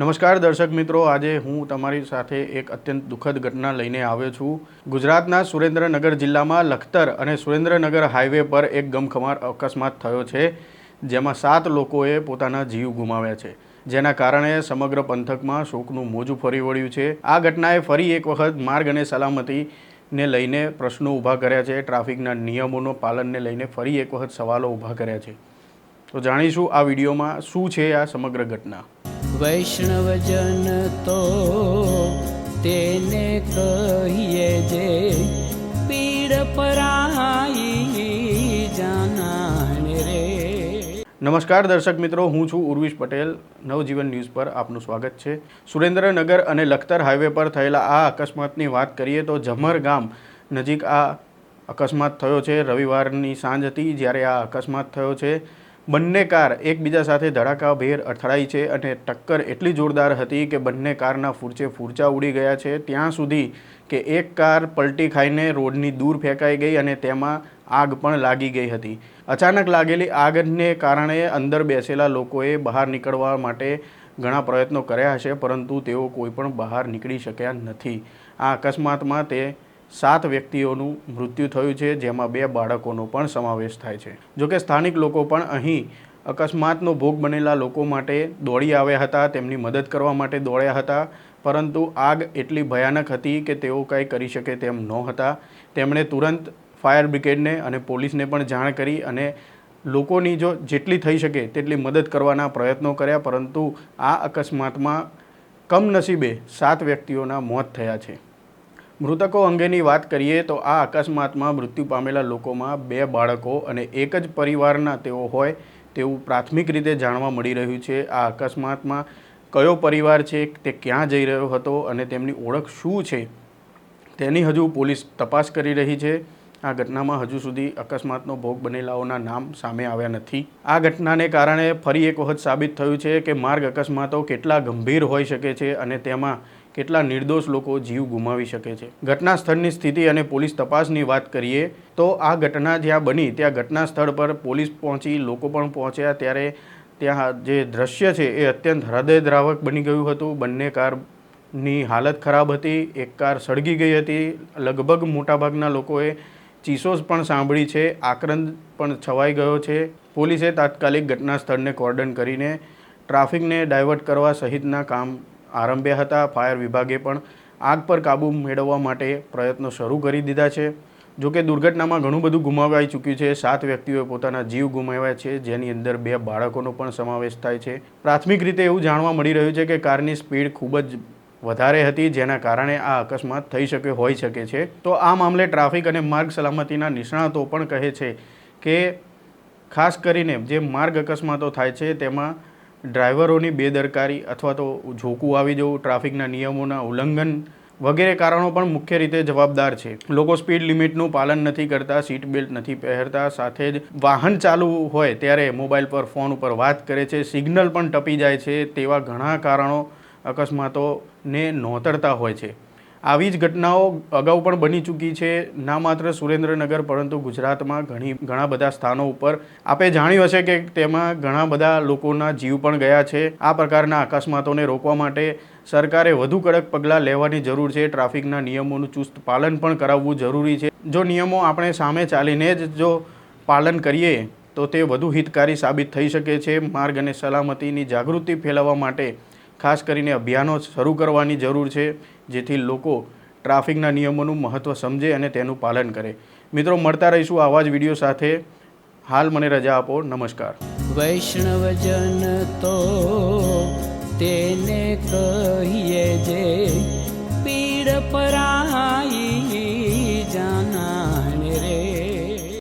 નમસ્કાર દર્શક મિત્રો, આજે હું તમારી સાથે એક અત્યંત દુઃખદ ઘટના લઈને આવ્યો છું. ગુજરાતના સુરેન્દ્રનગર જિલ્લામાં લખતર અને સુરેન્દ્રનગર હાઈવે પર એક ગમખમાર અકસ્માત થયો છે, જેમાં સાત લોકોએ પોતાના જીવ ગુમાવ્યા છે. જેના કારણે સમગ્ર પંથકમાં શોકનું મોજું ફરી વળ્યું છે. આ ઘટનાએ ફરી એક વખત માર્ગ અને સલામતીને લઈને પ્રશ્નો ઊભા કર્યા છે. ટ્રાફિકના નિયમોનો પાલનને લઈને ફરી એક વખત સવાલો ઊભા કર્યા છે. તો જાણીશું આ વિડીયોમાં શું છે આ સમગ્ર ઘટના. વૈષ્ણવજન તો તેને કહીએ જે પીડ પરાઈ જાનાને રે. નમસ્કાર દર્શક મિત્રો, હું છું ઉર્વિશ પટેલ. નવજીવન ન્યૂઝ પર આપનું સ્વાગત છે. સુરેન્દ્રનગર અને લખતર હાઈવે પર થયેલા આ અકસ્માતની વાત કરીએ તો જમર ગામ નજીક આ અકસ્માત થયો છે. રવિવારની સાંજ હતી જ્યારે આ અકસ્માત થયો છે. બંને કાર એકબીજા સાથે ધડાકાભેર અથડાઈ છે અને ટક્કર એટલી જોરદાર હતી કે બંને કારના ફૂરચે ફૂરચા ઉડી ગયા છે. ત્યાં સુધી કે એક કાર પલટી ખાઈને રોડની દૂર ફેંકાઈ ગઈ અને તેમાં આગ પણ લાગી ગઈ હતી. અચાનક લાગેલી આગને કારણે અંદર બેસેલા લોકોએ બહાર નીકળવા માટે ઘણા પ્રયત્નો કર્યા હશે, પરંતુ તેઓ કોઈ પણ બહાર નીકળી શક્યા નથી. આ અકસ્માતમાં તે સાત વ્યક્તિઓનું મૃત્યુ થયું છે, જેમાં બે બાળકોનો પણ સમાવેશ થાય છે. જોકે સ્થાનિક લોકો પણ અહીં અકસ્માતનો ભોગ બનેલા લોકો માટે દોડી આવ્યા હતા, તેમની મદદ કરવા માટે દોડ્યા હતા, પરંતુ આગ એટલી ભયાનક હતી કે તેઓ કંઈ કરી શકે તેમ નહોતા. તેમણે તુરંત ફાયર બ્રિગેડને અને પોલીસને પણ જાણ કરી અને લોકોની જો જેટલી થઈ શકે તેટલી મદદ કરવાના પ્રયત્નો કર્યા, પરંતુ આ અકસ્માતમાં કમનસીબે સાત વ્યક્તિઓના મોત થયા છે. મૃતકો અંગેની વાત કરીએ તો આ અકસ્માતમાં મૃત્યુ પામેલા લોકોમાં બે બાળકો અને એક જ પરિવારના તેઓ હોય તેવું પ્રાથમિક રીતે જાણવા મળી રહ્યું છે. આ અકસ્માતમાં કયો પરિવાર છે, તે ક્યાં જઈ રહ્યો હતો અને તેમની ઓળખ શું છે, તેની હજુ પોલીસ તપાસ કરી રહી છે. આ ઘટનામાં હજુ સુધી અકસ્માતનો ભોગ બનેલાઓના નામ સામે આવ્યા નથી. આ ઘટનાને કારણે ફરી એક વખત સાબિત થયું છે કે માર્ગ અકસ્માતો કેટલા ગંભીર હોઈ શકે છે અને તેમાં કેટલા નિર્દોષ લોકો જીવ ગુમાવી શકે છે. ઘટના સ્થળની સ્થિતિ અને પોલીસ તપાસની વાત કરીએ તો આ ઘટના જ્યાં બની, ત્યાં ઘટના સ્થળ પર પોલીસ પહોંચી, લોકો પણ પહોંચ્યા ત્યારે ત્યાં જે દ્રશ્ય છે એ અત્યંત હૃદયદ્રાવક બની ગયું હતું. બંને કારની હાલત ખરાબ હતી, એક કાર સળગી ગઈ હતી. લગભગ મોટાભાગના લોકોએ ચીસોસ પણ સાંભળી છે, આક્રંદ પણ છવાઈ ગયો છે. પોલીસે તાત્કાલિક ઘટના સ્થળને કોર્ડન કરીને ટ્રાફિકને ડાયવર્ટ કરવા સહિતના કામ આરંભ્યા હતા. ફાયર વિભાગે પણ આગ પર કાબૂ મેળવવા માટે પ્રયત્નો શરૂ કરી દીધા છે. જોકે દુર્ઘટનામાં ઘણું બધું ગુમાવાઈ ચૂક્યું છે. સાત વ્યક્તિઓએ પોતાના જીવ ગુમાવ્યા છે, જેની અંદર બે બાળકોનો પણ સમાવેશ થાય છે. પ્રાથમિક રીતે એવું જાણવા મળી રહ્યું છે કે કારની સ્પીડ ખૂબ જ વધારે હતી, જેના કારણે આ અકસ્માત થઈ શકે, હોઈ શકે છે. તો આ મામલે ટ્રાફિક અને માર્ગ સલામતીના નિષ્ણાતો પણ કહે છે કે ખાસ કરીને જે માર્ગ અકસ્માતો થાય છે, તેમાં ડ્રાઈવરોની બેદરકારી અથવા તો ઝોકું આવી જવું, ટ્રાફિકના નિયમોના ઉલ્લંઘન વગેરે કારણો પણ મુખ્ય રીતે જવાબદાર છે. લોકો સ્પીડ લિમિટનું પાલન નથી કરતા, સીટ બેલ્ટ નથી પહેરતા, સાથે જ વાહન ચાલુ હોય ત્યારે મોબાઈલ પર ફોન ઉપર વાત કરે છે, સિગ્નલ પણ ટપી જાય છે, તેવા ઘણા કારણો અકસ્માતોને નોતરતા હોય છે. આવી જ ઘટનાઓ અગાઉ પણ બની ચૂકી છે. ના માત્ર સુરેન્દ્રનગર, પરંતુ ગુજરાતમાં ઘણી, ઘણા બધા સ્થાનો ઉપર. આપે જાણ્યું હશે કે તેમાં ઘણા બધા લોકોના જીવ પણ ગયા છે. આ પ્રકારના અકસ્માતોને રોકવા માટે સરકારે વધુ કડક પગલાં લેવાની જરૂર છે. ટ્રાફિકના નિયમોનું ચુસ્ત પાલન પણ કરાવવું જરૂરી છે. જો નિયમો આપણે સામે ચાલીને જ જો પાલન કરીએ, તો તે વધુ હિતકારી સાબિત થઈ શકે છે. માર્ગ અને સલામતીની જાગૃતિ ફેલાવવા માટે ખાસ કરીને અભિયાનો શરૂ કરવાની જરૂર છે. જેથી લોકો ટ્રાફિકના નિયમોનું મહત્ત્વ સમજે અને તેનું પાલન કરે. મિત્રો, મળતા રહીશું આવા જ વીડિયો સાથે. હાલ મને રજા આપો. નમસ્કાર. વૈષ્ણવજન તો તેને કહીએ જે પીડ પરા